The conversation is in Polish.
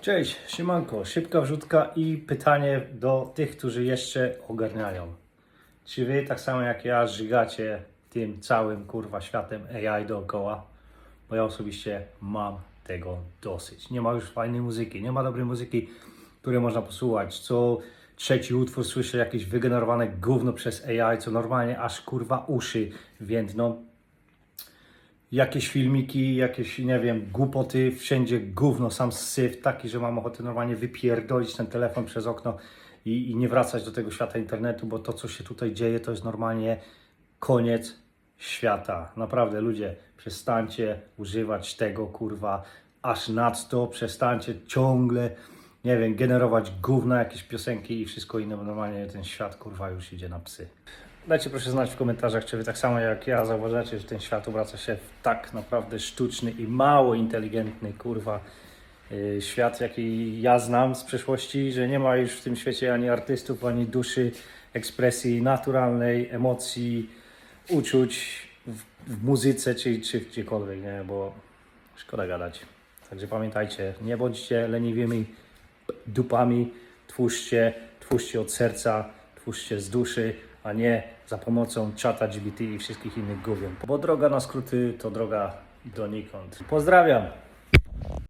Cześć, siemanko, szybka wrzutka i pytanie do tych, którzy jeszcze ogarniają. Czy wy tak samo jak ja żygacie tym całym kurwa światem AI dookoła? Bo ja osobiście mam tego dosyć. Nie ma już fajnej muzyki, nie ma dobrej muzyki, której można posłuchać. Co trzeci utwór słyszę jakieś wygenerowane gówno przez AI, co normalnie aż kurwa uszy więdną jakieś filmiki, jakieś, nie wiem, głupoty, wszędzie gówno, sam syf taki, że mam ochotę normalnie wypierdolić ten telefon przez okno i, i nie wracać do tego świata internetu, bo to, co się tutaj dzieje, to jest normalnie koniec świata. Naprawdę, ludzie, przestańcie używać tego, kurwa, aż nadto, przestańcie ciągle, nie wiem, generować gówna, jakieś piosenki i wszystko inne, bo normalnie ten świat, kurwa, już idzie na psy. Dajcie proszę znać w komentarzach, czy wy tak samo jak ja zauważacie, że ten świat obraca się w tak naprawdę sztuczny i mało inteligentny, kurwa, yy, świat, jaki ja znam z przeszłości, że nie ma już w tym świecie ani artystów, ani duszy, ekspresji naturalnej, emocji, uczuć w, w muzyce czy, czy gdziekolwiek, nie, bo szkoda gadać. Także pamiętajcie, nie bądźcie leniwymi dupami, twórzcie, twórzcie od serca, twórzcie z duszy, a nie za pomocą czata GBT i wszystkich innych gówien. Bo droga na skróty to droga donikąd. Pozdrawiam!